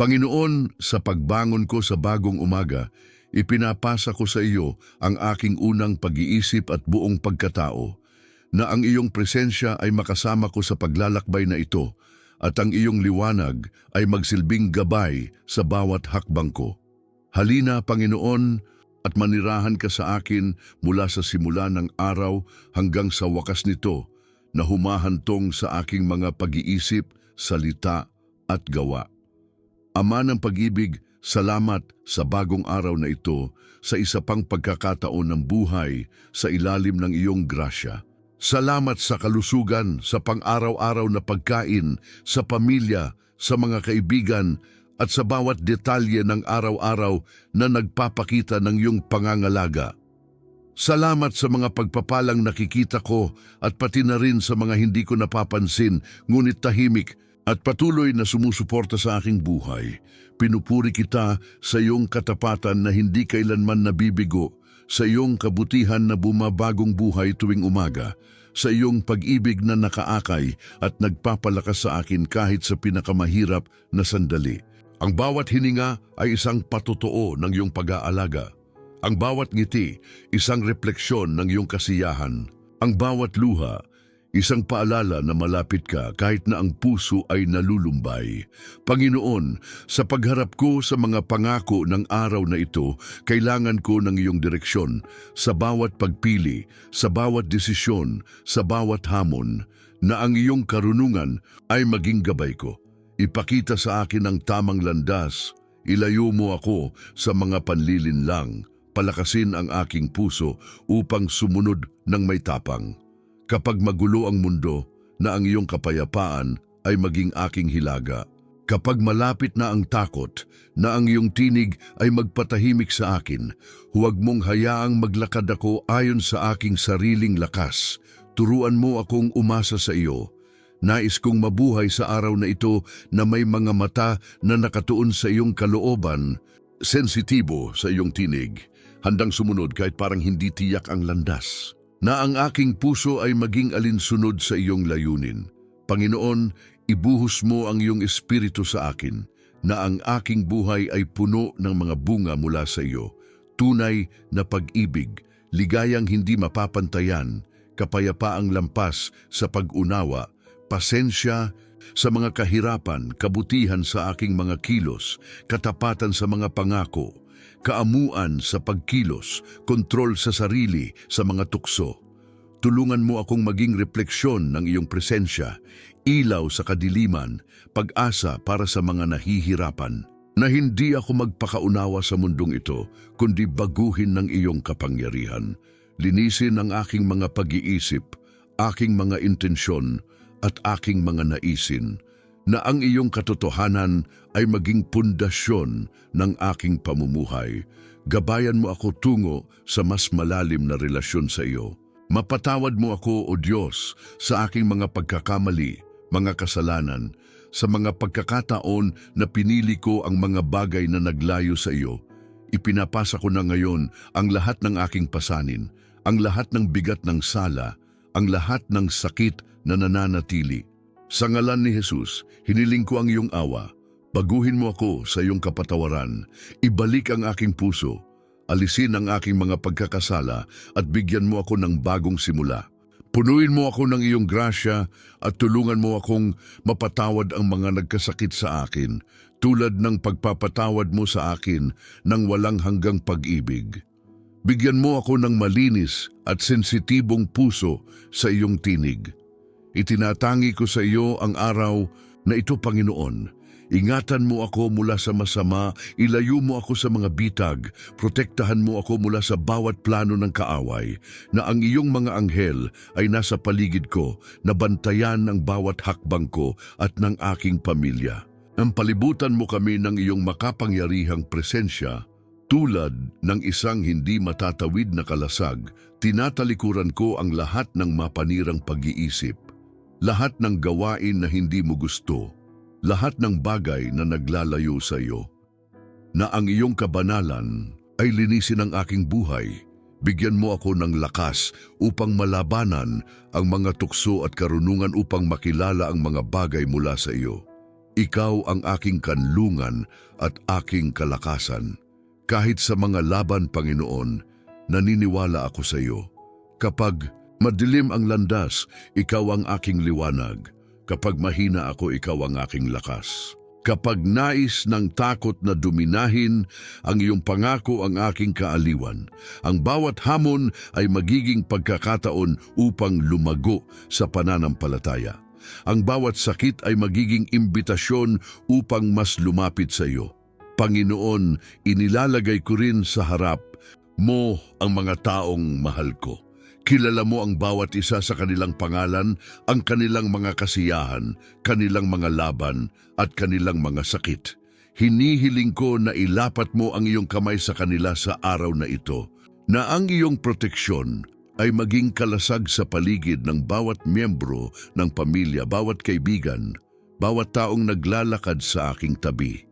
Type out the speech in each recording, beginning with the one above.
Panginoon, sa pagbangon ko sa bagong umaga, ipinapasa ko sa iyo ang aking unang pag-iisip at buong pagkatao, na ang iyong presensya ay makasama ko sa paglalakbay na ito, at ang iyong liwanag ay magsilbing gabay sa bawat hakbang ko. Halina, Panginoon, at manirahan ka sa akin mula sa simula ng araw hanggang sa wakas nito na humahantong sa aking mga pag-iisip, salita at gawa. Ama ng pag-ibig, salamat sa bagong araw na ito sa isa pang pagkakataon ng buhay sa ilalim ng iyong grasya. Salamat sa kalusugan, sa pang-araw-araw na pagkain, sa pamilya, sa mga kaibigan, at sa bawat detalye ng araw-araw na nagpapakita ng iyong pangangalaga. Salamat sa mga pagpapalang nakikita ko at pati na rin sa mga hindi ko napapansin ngunit tahimik at patuloy na sumusuporta sa aking buhay. Pinupuri kita sa iyong katapatan na hindi kailanman nabibigo, sa iyong kabutihan na bumabagong buhay tuwing umaga, sa iyong pag-ibig na nakaakay at nagpapalakas sa akin kahit sa pinakamahirap na sandali. Ang bawat hininga ay isang patotoo ng iyong pag-aalaga. Ang bawat ngiti, isang refleksyon ng iyong kasiyahan. Ang bawat luha, isang paalala na malapit ka kahit na ang puso ay nalulumbay. Panginoon, sa pagharap ko sa mga pangako ng araw na ito, kailangan ko ng iyong direksyon sa bawat pagpili, sa bawat desisyon, sa bawat hamon, na ang iyong karunungan ay maging gabay ko. Ipakita sa akin ang tamang landas, ilayo mo ako sa mga panlilinlang, palakasin ang aking puso upang sumunod ng may tapang. Kapag magulo ang mundo, na ang iyong kapayapaan ay maging aking hilaga. Kapag malapit na ang takot, na ang iyong tinig ay magpatahimik sa akin, huwag mong hayaang maglakad ako ayon sa aking sariling lakas. Turuan mo akong umasa sa iyo. Nais kong mabuhay sa araw na ito na may mga mata na nakatuon sa iyong kalooban, sensitibo sa iyong tinig, handang sumunod kahit parang hindi tiyak ang landas. Na ang aking puso ay maging alinsunod sa iyong layunin. Panginoon, ibuhos mo ang iyong espiritu sa akin, na ang aking buhay ay puno ng mga bunga mula sa iyo. Tunay na pag-ibig, ligayang hindi mapapantayan, kapayapaang lampas sa pag-unawa, pasensya sa mga kahirapan, kabutihan sa aking mga kilos, katapatan sa mga pangako, kaamuan sa pagkilos, kontrol sa sarili sa mga tukso. Tulungan mo akong maging refleksyon ng iyong presensya, ilaw sa kadiliman, pag-asa para sa mga nahihirapan, na hindi ako magpakaunawa sa mundong ito, kundi baguhin ng iyong kapangyarihan. Linisin ang aking mga pag-iisip, aking mga intensyon, at aking mga naisin, na ang iyong katotohanan ay maging pundasyon ng aking pamumuhay. Gabayan mo ako tungo sa mas malalim na relasyon sa iyo. Mapatawad mo ako, O Diyos, sa aking mga pagkakamali, mga kasalanan, sa mga pagkakataon na pinili ko ang mga bagay na naglayo sa iyo. Ipinapasa ko na ngayon ang lahat ng aking pasanin, ang lahat ng bigat ng sala, ang lahat ng sakit na nananatili. Sa ngalan ni Jesus, hiniling ko ang iyong awa. Baguhin mo ako sa iyong kapatawaran. Ibalik ang aking puso. Alisin ang aking mga pagkakasala at bigyan mo ako ng bagong simula. Punuin mo ako ng iyong grasya at tulungan mo akong mapatawad ang mga nagkasakit sa akin, tulad ng pagpapatawad mo sa akin ng walang hanggang pag-ibig. Bigyan mo ako ng malinis at sensitibong puso sa iyong tinig. Itinatangi ko sa iyo ang araw na ito, Panginoon. Ingatan mo ako mula sa masama, ilayo mo ako sa mga bitag, protektahan mo ako mula sa bawat plano ng kaaway, na ang iyong mga anghel ay nasa paligid ko, na bantayan ang bawat hakbang ko at ng aking pamilya. Ang palibutan mo kami ng iyong makapangyarihang presensya, tulad ng isang hindi matatawid na kalasag, tinatalikuran ko ang lahat ng mapanirang pag-iisip, lahat ng gawain na hindi mo gusto, lahat ng bagay na naglalayo sa iyo. Na ang iyong kabanalan ay linisin ang aking buhay. Bigyan mo ako ng lakas upang malabanan ang mga tukso at karunungan upang makilala ang mga bagay mula sa iyo. Ikaw ang aking kanlungan at aking kalakasan. Kahit sa mga laban, Panginoon, naniniwala ako sa iyo. Kapag madilim ang landas, ikaw ang aking liwanag. Kapag mahina ako, ikaw ang aking lakas. Kapag nais ng takot na duminahin, ang iyong pangako ang aking kaaliwan. Ang bawat hamon ay magiging pagkakataon upang lumago sa pananampalataya. Ang bawat sakit ay magiging imbitasyon upang mas lumapit sa iyo. Panginoon, inilalagay ko rin sa harap mo ang mga taong mahal ko. Kilala mo ang bawat isa sa kanilang pangalan, ang kanilang mga kasiyahan, kanilang mga laban, at kanilang mga sakit. Hinihiling ko na ilapat mo ang iyong kamay sa kanila sa araw na ito, na ang iyong proteksyon ay maging kalasag sa paligid ng bawat miyembro ng pamilya, bawat kaibigan, bawat taong naglalakad sa aking tabi.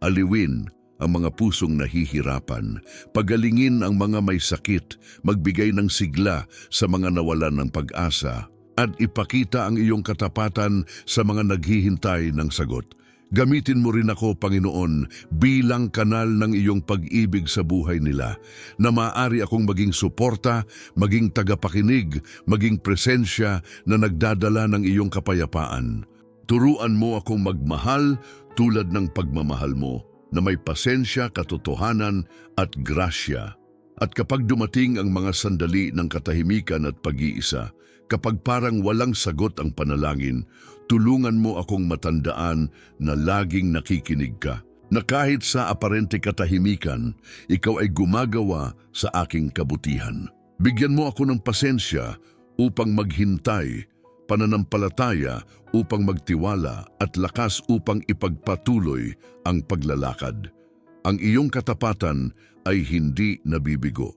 Aliwin ang mga pusong nahihirapan, pagalingin ang mga may sakit, magbigay ng sigla sa mga nawalan ng pag-asa, at ipakita ang iyong katapatan sa mga naghihintay ng sagot. Gamitin mo rin ako, Panginoon, bilang kanal ng iyong pag-ibig sa buhay nila, na maaari akong maging suporta, maging tagapakinig, maging presensya na nagdadala ng iyong kapayapaan. Turuan mo akong magmahal tulad ng pagmamahal mo, na may pasensya, katotohanan at grasya. At kapag dumating ang mga sandali ng katahimikan at pag-iisa, kapag parang walang sagot ang panalangin, tulungan mo akong matandaan na laging nakikinig ka. Na kahit sa aparente katahimikan, ikaw ay gumagawa sa aking kabutihan. Bigyan mo ako ng pasensya upang maghintay, pananampalataya upang magtiwala at lakas upang ipagpatuloy ang paglalakad. Ang iyong katapatan ay hindi nabibigo.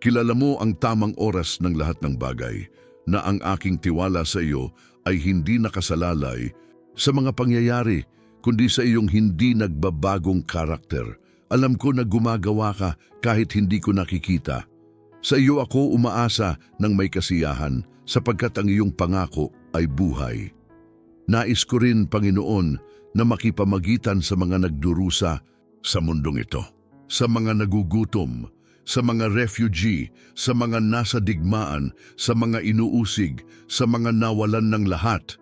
Kilala mo ang tamang oras ng lahat ng bagay, na ang aking tiwala sa iyo ay hindi nakasalalay sa mga pangyayari, kundi sa iyong hindi nagbabagong karakter. Alam ko na gumagawa ka kahit hindi ko nakikita. Sa iyo ako umaasa ng may kasiyahan sapagkat ang iyong pangako ay buhay. Nais ko rin, Panginoon, na makipamagitan sa mga nagdurusa sa mundong ito, sa mga nagugutom, sa mga refugee, sa mga nasa digmaan, sa mga inuusig, sa mga nawalan ng lahat.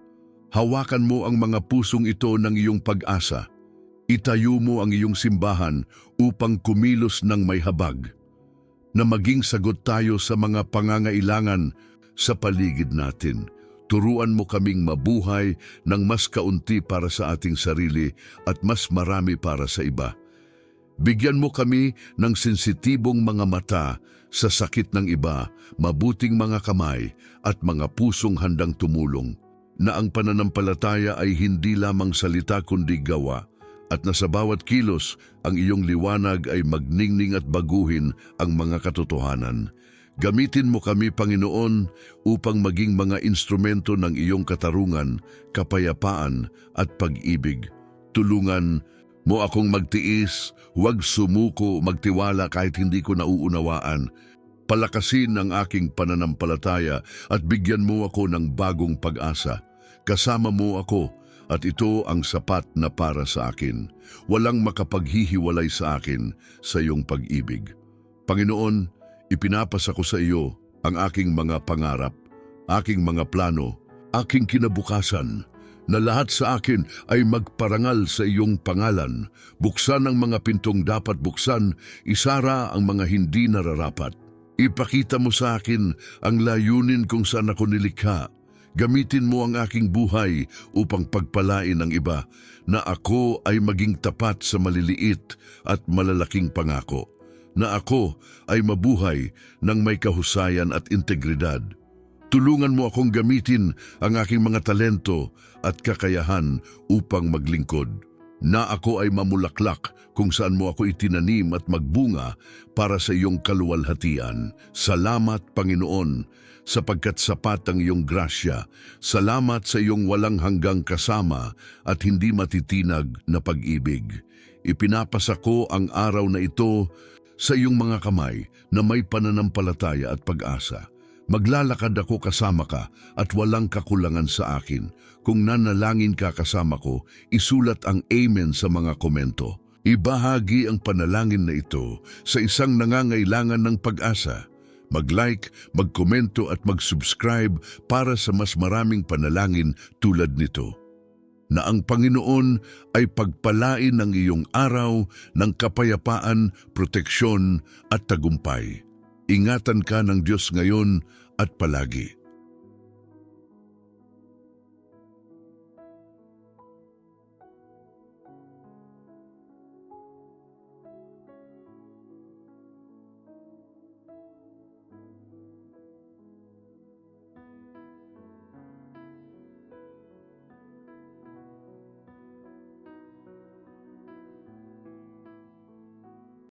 Hawakan mo ang mga pusong ito ng iyong pag-asa. Itayo mo ang iyong simbahan upang kumilos ng may habag. Na maging sagot tayo sa mga pangangailangan sa paligid natin. Turuan mo kaming mabuhay ng mas kaunti para sa ating sarili at mas marami para sa iba. Bigyan mo kami ng sensitibong mga mata sa sakit ng iba, mabuting mga kamay at mga pusong handang tumulong, na ang pananampalataya ay hindi lamang salita kundi gawa, at na sa bawat kilos ang iyong liwanag ay magningning at baguhin ang mga katotohanan. Gamitin mo kami, Panginoon, upang maging mga instrumento ng iyong katarungan, kapayapaan at pag-ibig. Tulungan mo akong magtiis, huwag sumuko, magtiwala kahit hindi ko nauunawaan. Palakasin ang aking pananampalataya at bigyan mo ako ng bagong pag-asa. Kasama mo ako at ito ang sapat na para sa akin. Walang makapaghihiwalay sa akin sa iyong pag-ibig. Panginoon, ipinapasa ko sa iyo ang aking mga pangarap, aking mga plano, aking kinabukasan, na lahat sa akin ay magparangal sa iyong pangalan. Buksan ang mga pintong dapat buksan, isara ang mga hindi nararapat. Ipakita mo sa akin ang layunin kung saan ako nilikha. Gamitin mo ang aking buhay upang pagpalain ang iba na ako ay maging tapat sa maliliit at malalaking pangako. Na ako ay mabuhay ng may kahusayan at integridad. Tulungan mo akong gamitin ang aking mga talento at kakayahan upang maglingkod. Na ako ay mamulaklak kung saan mo ako itinanim at magbunga para sa iyong kaluwalhatian. Salamat, Panginoon, sapagkat sapat ang iyong grasya. Salamat sa iyong walang hanggang kasama at hindi matitinag na pag-ibig. Ipinapasa ko ang araw na ito sa iyong mga kamay na may pananampalataya at pag-asa. Maglalakad ako kasama ka at walang kakulangan sa akin. Kung nanalangin ka kasama ko, isulat ang Amen sa mga komento. Ibahagi ang panalangin na ito sa isang nangangailangan ng pag-asa. Mag-like, mag-komento at mag-subscribe para sa mas maraming panalangin tulad nito. Na ang Panginoon ay pagpalain ng iyong araw ng kapayapaan, proteksyon at tagumpay. Ingatan ka ng Diyos ngayon at palagi.